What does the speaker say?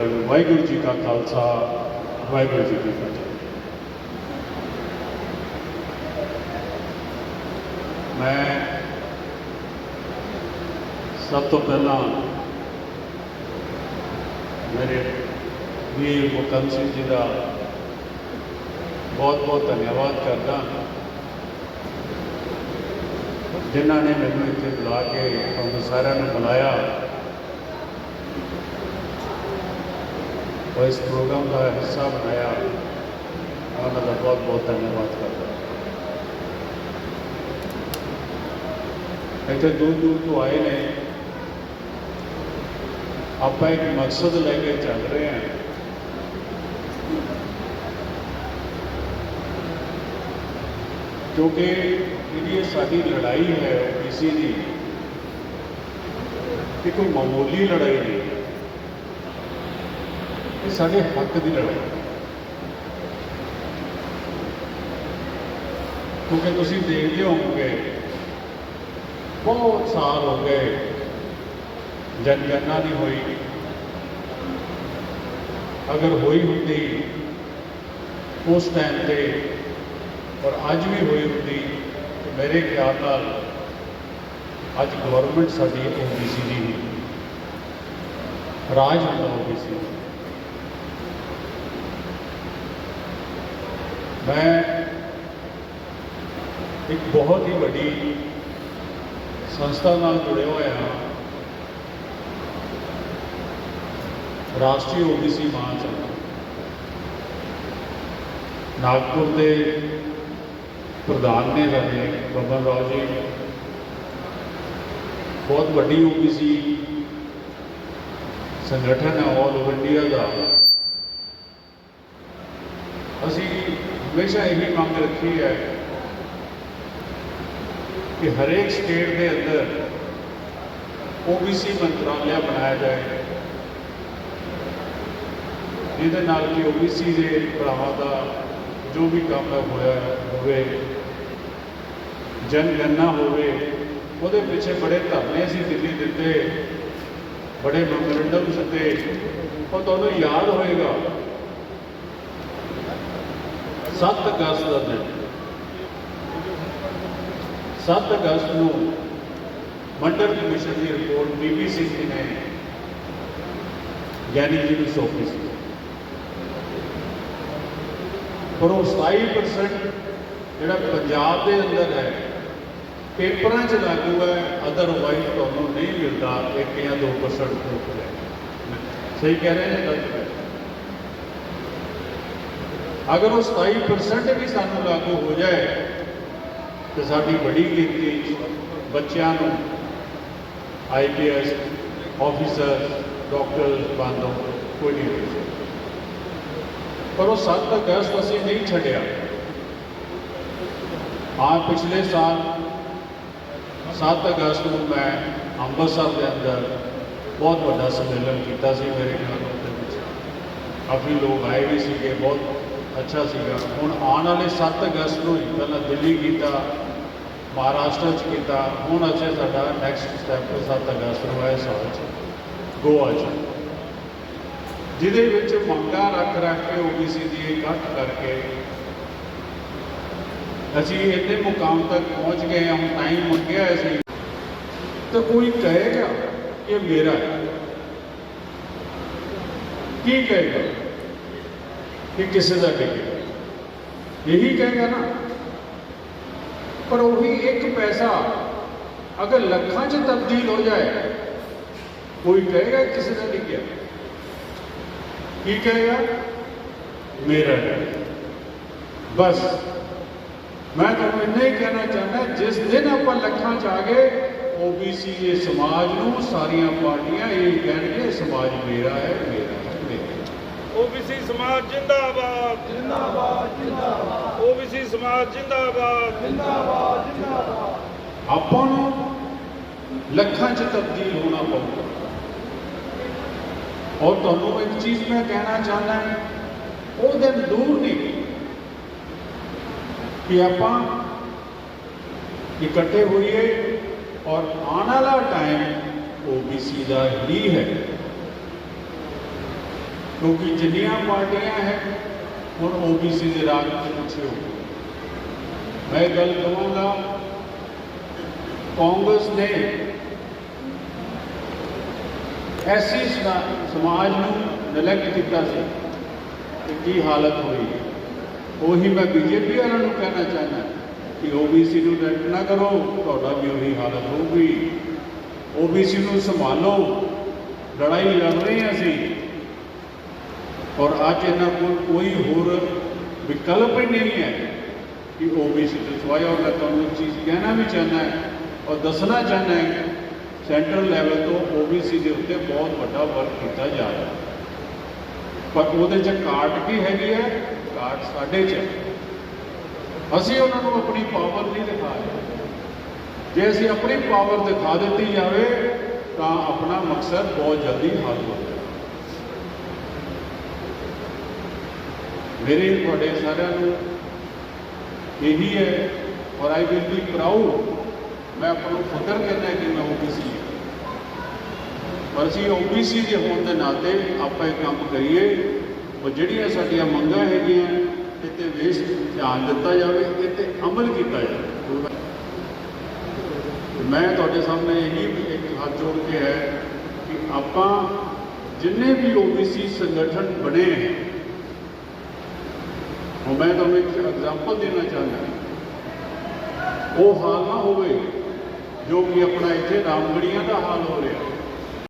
ਵਾਹਿਗੁਰੂ ਜੀ ਕਾ ਖਾਲਸਾ, ਵਾਹਿਗੁਰੂ ਜੀ ਕੀ ਫਤਿਹ। ਮੈਂ ਸਭ ਤੋਂ ਪਹਿਲਾਂ ਮੇਰੇ ਵੀਰ ਮੁਕਮ ਸਿੰਘ ਜੀ ਦਾ ਬਹੁਤ ਬਹੁਤ ਧੰਨਵਾਦ ਕਰਦਾ ਜਿਨ੍ਹਾਂ ਨੇ ਮੈਨੂੰ ਇੱਥੇ ਬੁਲਾ ਕੇ ਤੁਹਾਨੂੰ ਸਾਰਿਆਂ ਨੂੰ ਬੁਲਾਇਆ। और इस प्रोग्राम का हिस्सा बनाया। और मेरा बहुत बहुत धन्यवाद करता इतने दूर दूर तो आए ने आप एक मकसद लेके चल रहे हैं। क्योंकि ये सारी लड़ाई है, किसी की कोई मामूली लड़ाई नहीं। ਇਹ ਸਾਡੇ ਹੱਕ ਦੀ ਲੜਾਈ ਕਿਉਂਕਿ ਤੁਸੀਂ ਦੇਖਦੇ ਹੋਵੋਗੇ, ਬਹੁਤ ਸਾਲ ਹੋ ਗਏ ਜਨਗਣਨਾ ਨਹੀਂ ਹੋਈ। ਅਗਰ ਹੋਈ ਹੁੰਦੀ ਉਸ ਟਾਈਮ ਤੇ ਔਰ ਅੱਜ ਵੀ ਹੋਈ ਹੁੰਦੀ ਮੇਰੇ ਖਿਆਲ ਨਾਲ ਅੱਜ ਗਵਰਨਮੈਂਟ ਸਾਡੀ ਓਬੀਸੀ ਦੀ ਹੀ ਰਾਜ ਹੁੰਦਾ ਓਬੀਸੀ ਮੈਂ ਇੱਕ ਬਹੁਤ ਹੀ ਵੱਡੀ ਸੰਸਥਾ ਨਾਲ ਜੁੜਿਆ ਹੋਇਆ ਹਾਂ। ਰਾਸ਼ਟਰੀ ਓਬੀਸੀ ਮਹਾਸੰਘ ਨਾਗਪੁਰ ਦੇ ਪ੍ਰਧਾਨ ਨੇ ਸਾਡੇ ਬਬਨ ਰਾਓ ਜੀ ਬਹੁਤ ਵੱਡੀ ਓਬੀਸੀ ਸੰਗਠਨ ਹੈ ਆਲ ਓਵਰ ਇੰਡੀਆ ਦਾ। ਅਸੀਂ ਹਮੇਸ਼ਾ ਇਹ ਵੀ ਮੰਗ ਰੱਖੀ ਹੈ ਕਿ ਹਰੇਕ ਸਟੇਟ ਦੇ ਅੰਦਰ ਓਬੀਸੀ ਮੰਤਰਾਲਿਆ ਬਣਾਇਆ ਜਾਏ, ਜਿਹਦੇ ਨਾਲ ਕਿ ਓਬੀਸੀ ਦੇ ਭਰਾਵਾਂ ਦਾ ਜੋ ਵੀ ਕੰਮ ਹੈ ਹੋਇਆ ਹੋਵੇ ਜਨਗਣਨਾ ਹੋਵੇ, ਉਹਦੇ ਪਿੱਛੇ ਬੜੇ ਧਰਨੇ ਅਸੀਂ ਦਿੱਲੀ ਦਿੱਤੇ, ਬੜੇ ਮੈਮੋਰੈਂਡਮ ਸੱਦੇ ਉਹ ਤੁਹਾਨੂੰ ਯਾਦ ਹੋਏਗਾ। 7 ਅਗਸਤ ਦਾ ਦਿਨ। 7 ਅਗਸਤ ਨੂੰ ਮੰਡਲ ਕਮਿਸ਼ਨ ਦੀ ਰਿਪੋਰਟ ਬੀਬੀਸੀ ਜੀ ਨੇ ਗਿਆਨੀ ਜੀ ਨੂੰ ਸੌਂਪੀ ਸੀ। ਪਰ ਉਹ 27% ਜਿਹੜਾ ਪੰਜਾਬ ਦੇ ਅੰਦਰ ਹੈ, ਪੇਪਰਾਂ 'ਚ ਲਾਗੂ ਹੈ ਅਦਰਵਾਈਜ਼ ਤੁਹਾਨੂੰ ਨਹੀਂ ਮਿਲਦਾ 1 ਜਾਂ 2% ਹੈ। ਸਹੀ ਕਹਿ ਰਹੇ ਨੇ ਗਲਤ ਕਹਿ ਰਹੇ? ਅਗਰ ਉਹ 27% ਵੀ ਸਾਨੂੰ ਲਾਗੂ ਹੋ ਜਾਏ ਤੇ ਸਾਡੀ ਬੜੀ ਗਿਣਤੀ 'ਚ ਬੱਚਿਆਂ ਨੂੰ ਆਈਪੀਐਸ ਆਫੀਸਰ ਡਾਕਟਰ ਬਣੋ ਕੋਈ ਨਹੀਂ ਹੋ ਸਕਦਾ ਪਰ ਉਹ 7 ਅਗਸਤ ਅਸੀਂ ਨਹੀਂ ਛੱਡਿਆ ਹਾਂ ਪਿਛਲੇ ਸਾਲ 7 ਅਗਸਤ ਨੂੰ ਮੈਂ ਅੰਮ੍ਰਿਤਸਰ ਦੇ ਅੰਦਰ ਬਹੁਤ ਵੱਡਾ ਸੰਮੇਲਨ ਕੀਤਾ ਸੀ ਮੇਰੇ ਖਿਆਲ ਦੇ ਵਿੱਚ ਕਾਫੀ ਲੋਕ ਆਏ ਵੀ ਸੀਗੇ ਬਹੁਤ ਅੱਛਾ ਸੀਗਾ। ਹੁਣ ਆਉਣ ਵਾਲੇ 7 ਅਗਸਤ ਨੂੰ ਹੀ ਪਹਿਲਾਂ ਦਿੱਲੀ ਕੀਤਾ, ਮਹਾਰਾਸ਼ਟਰ ਚ ਕੀਤਾ। ਹੁਣ ਅੱਛਾ ਸਾਡਾ ਨੈਕਸਟ ਸਟੈਪ 7 ਅਗਸਤ ਨੂੰ ਹੈ ਸਾਲ ਚ, ਗੋਆ ਚ। ਜਿਹਦੇ ਵਿੱਚ ਮੰਗਾਂ ਰੱਖ ਰੱਖ ਕੇ ਓਬੀਸੀ ਦੀ ਇਕੱਠ ਕਰਕੇ ਅਸੀਂ ਇੰਨੇ ਮੁਕਾਮ ਤੱਕ ਪਹੁੰਚ ਗਏ ਹਾਂ। ਹੁਣ ਟਾਈਮ ਮੰਗਿਆ ਅਸੀਂ ਤਾਂ ਕੋਈ ਕਹੇਗਾ ਕਿ ਮੇਰਾ ਹੈ। ਕੀ ਕਹੇਗਾ? ਕਿ ਕਿਸੇ ਦਾ ਨਹੀਂ ਹੈ ਇਹੀ ਕਹੇਗਾ ਨਾ ਪਰ ਉਹੀ ਇੱਕ ਪੈਸਾ ਅਗਰ ਲੱਖਾਂ 'ਚ ਤਬਦੀਲ ਹੋ ਜਾਏ ਕੋਈ ਕਹੇਗਾ ਕਿਸੇ ਦਾ ਨਹੀਂ ਹੈ ਕੀ ਕਹੇਗਾ ਮੇਰਾ ਹੈ ਬਸ ਮੈਂ ਤੁਹਾਨੂੰ ਇੰਨਾ ਹੀ ਕਹਿਣਾ ਚਾਹੁੰਦਾ ਜਿਸ ਦਿਨ ਆਪਾਂ ਲੱਖਾਂ ਚ ਆ ਗਏ ਓਬੀਸੀ ਦੇ ਸਮਾਜ ਨੂੰ ਸਾਰੀਆਂ ਪਾਰਟੀਆਂ ਇਹ ਕਹਿਣਗੇ ਸਮਾਜ ਮੇਰਾ ਹੈ ਮੇਰਾ ਹੈ ਮੇਰਾ ਓਬੀਸੀ ਸਮਾਜ ਜਿੰਦਾਬਾਦ ਜਿੰਦਾਬਾਦ ਜਿੰਦਾਬਾਦ ਓਬੀਸੀ ਸਮਾਜ ਜਿੰਦਾਬਾਦ ਜਿੰਦਾਬਾਦ ਜਿੰਦਾਬਾਦ ਆਪਾਂ ਨੂੰ ਲੱਖਾਂ ਚ ਤਬਦੀਲ ਹੋਣਾ ਪਊਗਾ ਔਰ ਤੁਹਾਨੂੰ ਇੱਕ ਚੀਜ਼ ਮੈਂ ਕਹਿਣਾ ਚਾਹੁੰਦਾ ਉਹ ਦਿਨ ਦੂਰ ਨਹੀਂ ਕਿ ਆਪਾਂ ਇਕੱਠੇ ਹੋਈਏ ਔਰ ਆਉਣ ਵਾਲਾ ਟਾਈਮ ਓਬੀਸੀ ਦਾ ਹੀ ਹੈ ਕਿਉਂਕਿ ਜਿੰਨੀਆਂ ਪਾਰਟੀਆਂ ਹੈ, ਹੁਣ ਓਬੀਸੀ ਦੇ ਰਾਜ ਤੋਂ ਪਿੱਛੇ ਹੋ ਮੈਂ ਗੱਲ ਕਹਾਂਗਾ, ਕਾਂਗਰਸ ਨੇ ਐਸੀ ਸਮਾਜ ਨੂੰ ਨਿਲੈਕਟ ਕੀਤਾ ਸੀ ਕਿ ਕੀ ਹਾਲਤ ਹੋਈ ਉਹੀ ਮੈਂ ਬੀਜੇਪੀ ਵਾਲਿਆਂ ਨੂੰ ਕਹਿਣਾ ਚਾਹੁੰਦਾ ਕਿ ਓਬੀਸੀ ਨੂੰ ਇਲੈਕਟ ਨਾ ਕਰੋ, ਤੁਹਾਡਾ ਵੀ ਉਹੀ ਹਾਲਤ ਹੋਊਗੀ। ਓਬੀਸੀ ਨੂੰ ਸੰਭਾਲੋ, ਲੜਾਈ ਲੜ ਰਹੇ ਹਾਂ ਅਸੀਂ। ਔਰ ਅੱਜ ਇਹਨਾਂ ਕੋਲ ਕੋਈ ਹੋਰ ਵਿਕਲਪ ਹੀ ਨਹੀਂ ਹੈ ਕਿ ਓਬੀਸੀ ਤੋਂ ਸਿਵਾਏ ਔਰ ਮੈਂ ਤੁਹਾਨੂੰ ਇੱਕ ਚੀਜ਼ ਕਹਿਣਾ ਵੀ ਚਾਹੁੰਦਾ ਹੈ ਔਰ ਦੱਸਣਾ ਚਾਹੁੰਦਾ ਹੈ ਸੈਂਟਰਲ ਲੈਵਲ ਤੋਂ ਓਬੀਸੀ ਦੇ ਉੱਤੇ ਬਹੁਤ ਵੱਡਾ ਵਰਕ ਕੀਤਾ ਜਾ ਰਿਹਾ ਪਰ ਉਹਦੇ 'ਚ ਕਾਟ ਕੀ ਹੈਗੀ ਹੈ? ਕਾਟ ਸਾਡੇ 'ਚ ਹੈ। ਅਸੀਂ ਉਹਨਾਂ ਨੂੰ ਆਪਣੀ ਪਾਵਰ ਨਹੀਂ ਦਿਖਾ ਰਹੇ। ਜੇ ਅਸੀਂ ਆਪਣੀ ਪਾਵਰ ਦਿਖਾ ਦਿੱਤੀ ਜਾਵੇ ਤਾਂ ਆਪਣਾ ਮਕਸਦ ਬਹੁਤ ਜਲਦੀ ਹੱਲ ਹੋ ਜਾਏਗਾ ਮੇਰੇ ਤੁਹਾਡੇ ਸਾਰਿਆਂ ਨੂੰ ਇਹੀ ਹੈ ਔਰ ਆਈ ਵਿਲ ਬੀ ਪ੍ਰਾਊਡ ਮੈਂ ਆਪਣਾ ਫਖਰ ਕਰਦਾ ਕਿ ਮੈਂ ਓਬੀਸੀ ਹਾਂ। ਪਰ ਅਸੀਂ ਓਬੀਸੀ ਦੇ ਹੋਣ ਦੇ ਨਾਤੇ ਆਪਾਂ ਇਹ ਕੰਮ ਕਰੀਏ ਔਰ ਜਿਹੜੀਆਂ ਸਾਡੀਆਂ ਮੰਗਾਂ ਹੈਗੀਆਂ ਇਹ ਤੇ ਵੇਸ਼ ਧਿਆਨ ਦਿੱਤਾ ਜਾਵੇ ਇਹ ਤੇ ਅਮਲ ਕੀਤਾ ਜਾਵੇ। ਤੇ ਮੈਂ ਤੁਹਾਡੇ ਸਾਹਮਣੇ ਇਹੀ ਵੀ ਇੱਕ ਹੱਥ ਜੋੜ ਕੇ ਹੈ ਕਿ ਆਪਾਂ ਜਿੰਨੇ ਵੀ ਓਬੀਸੀ ਸੰਗਠਨ ਬਣੇ ਹੈ ਉਹ ਮੈਂ ਤੁਹਾਨੂੰ ਇੱਕ ਐਗਜ਼ਾਮਪਲ ਦੇਣਾ ਚਾਹੁੰਦਾ ਉਹ ਹਾਲ ਨਾ ਹੋਵੇ ਜੋ ਕਿ ਆਪਣਾ ਇੱਥੇ ਰਾਮਗੜੀਆਂ ਦਾ ਹਾਲ ਹੋ ਰਿਹਾ।